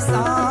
song.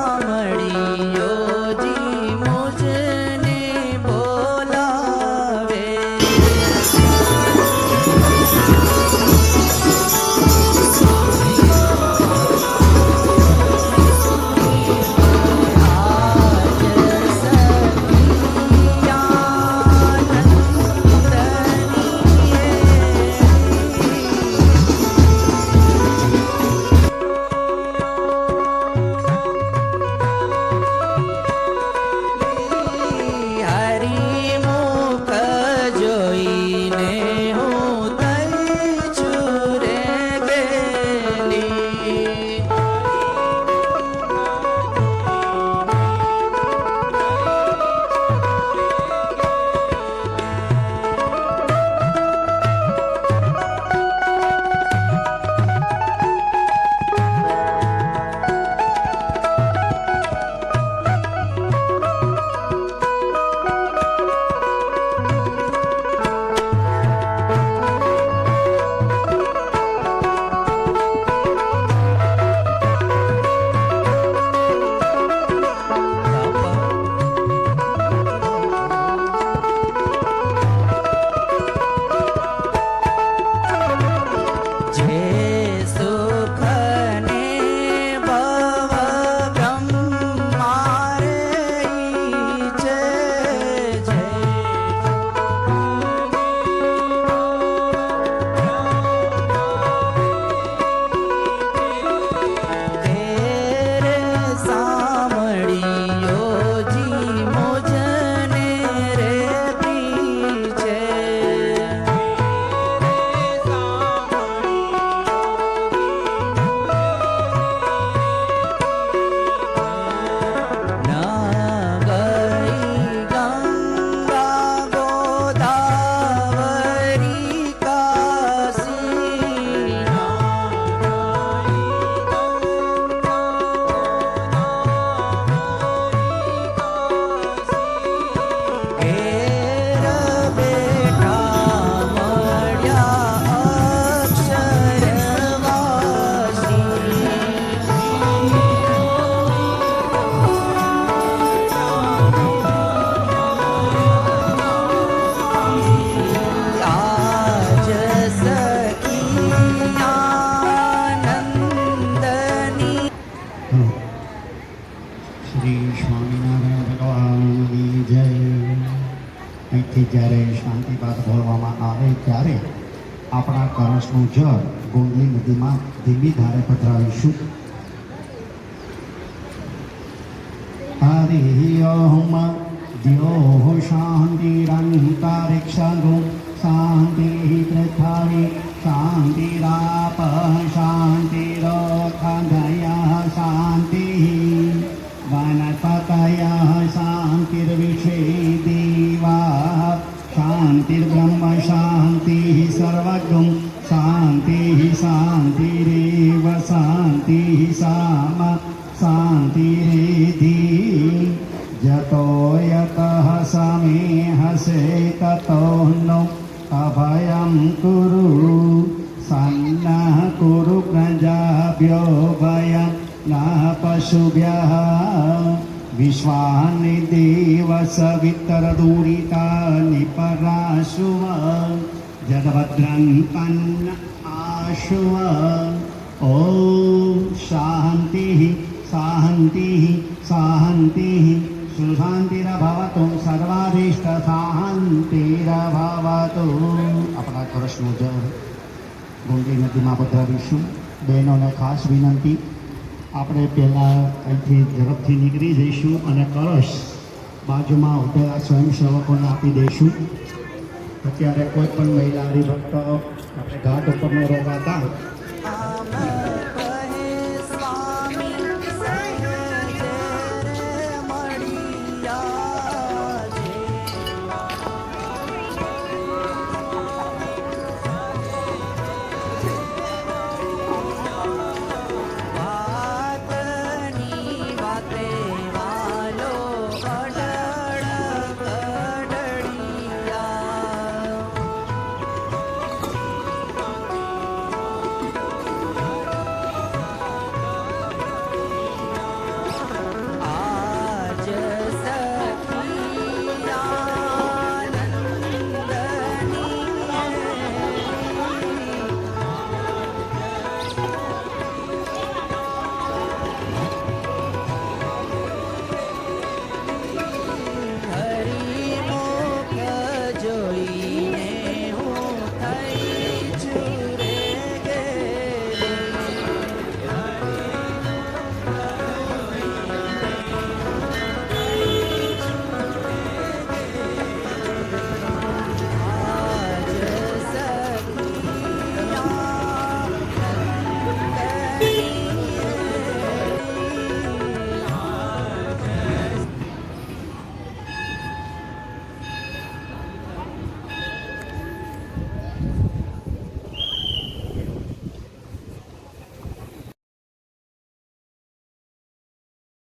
જ્યારે શાંતિ બાદ બોલવામાં આવે ત્યારે આપણા કળશનું જળ ગોંડલી નદીમાં ધીમી ધારે પધરાવીશું. હરિ ઓમ દ્યો શાંતિરંતરિક્ષો શાંતિ પૃથ્વી શાંતિરાપ शान्तिर्ब्रह्म शान्तिः सर्वगुं शान्तिः शान्तिरेव शान्तिः साम शान्तिरेधि यतो यतः समेहसे ततो नो अभयं कुरु सन्नः कुरु प्रजाभ्यो भयं न पशुभ्यः વિશ્વાન દેવ સવિતર દૂરિતા નિપરાશુવ જદભદ્રં પન્ન આશુવ ઓમ શાંતિ શાંતિ શાંતિ સુશાંતિરભવતુ સર્વાભીષ્ટ શાંતિરભવતુ આપણા કૃષ્ણ જળ ગોંડી નદીમાં પધરાવીશું બહેનોને ખાસ વિનંતી આપણે પહેલાં અહીંથી ઝડપથી નીકળી જઈશું અને કળશ બાજુમાં ઉભેલા સ્વયંસેવકોને આપી દઈશું. અત્યારે કોઈ પણ મહિલા હરિભક્ત આપણે ઘાટ ઉપરનો રોકાતા.